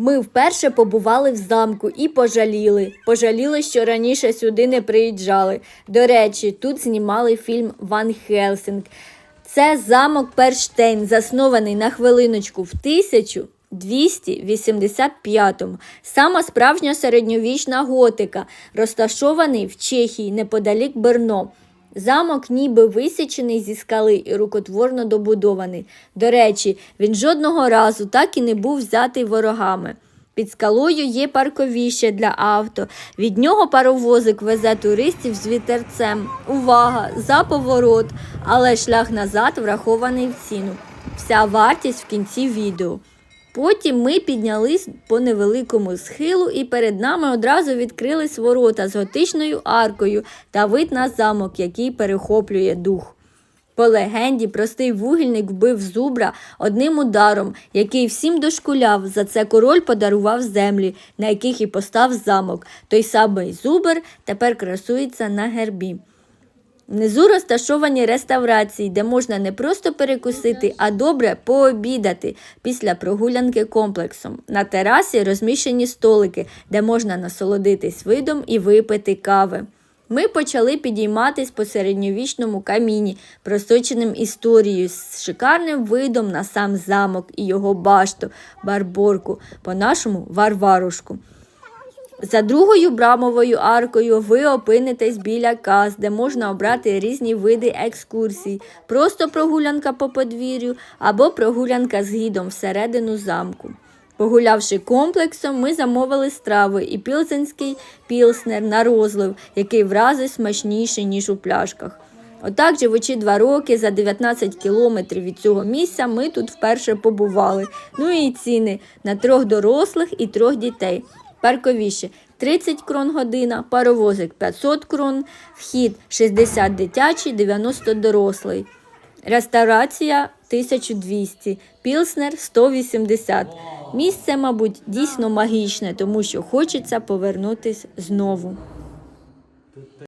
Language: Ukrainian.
Ми вперше побували в замку і пожаліли. Пожаліли, що раніше сюди не приїжджали. До речі, тут знімали фільм Ван Хелсинг. Це замок Перштейн, заснований на хвилиночку в 1285-му. Сама справжня середньовічна готика, розташований в Чехії неподалік Берно. Замок ніби висічений зі скали і рукотворно добудований. До речі, він жодного разу так і не був взятий ворогами. Під скалою є парковіще для авто. Від нього паровозик везе туристів з вітерцем. Увага! За поворот! Але шлях назад врахований в ціну. Вся вартість в кінці відео. Потім ми піднялись по невеликому схилу, і перед нами одразу відкрились ворота з готичною аркою та вид на замок, який перехоплює дух. По легенді, простий вугільник вбив зубра одним ударом, який всім дошкуляв. За це король подарував землі, на яких і постав замок. Той самий зубр тепер красується на гербі. Внизу розташовані реставрації, де можна не просто перекусити, а добре пообідати після прогулянки комплексом. На терасі розміщені столики, де можна насолодитись видом і випити кави. Ми почали підійматись по середньовічному каміні, просоченим історією, з шикарним видом на сам замок і його башту, барборку, по-нашому варварушку. За другою брамовою аркою ви опинитесь біля каз, де можна обрати різні види екскурсій, просто прогулянка по подвір'ю або прогулянка з гідом всередину замку. Погулявши комплексом, ми замовили страви і пілзенський пілснер на розлив, який в рази смачніший, ніж у пляшках. Отак, живучи два роки за 19 кілометрів від цього місця, ми тут вперше побували. Ну і ціни на трьох дорослих і трьох дітей. Парковіще 30 крон година, паровозик 500 крон, вхід 60 дитячий, 90 дорослий. Реставрація 1200, пілснер 180. Місце, мабуть, дійсно магічне, тому що хочеться повернутись знову.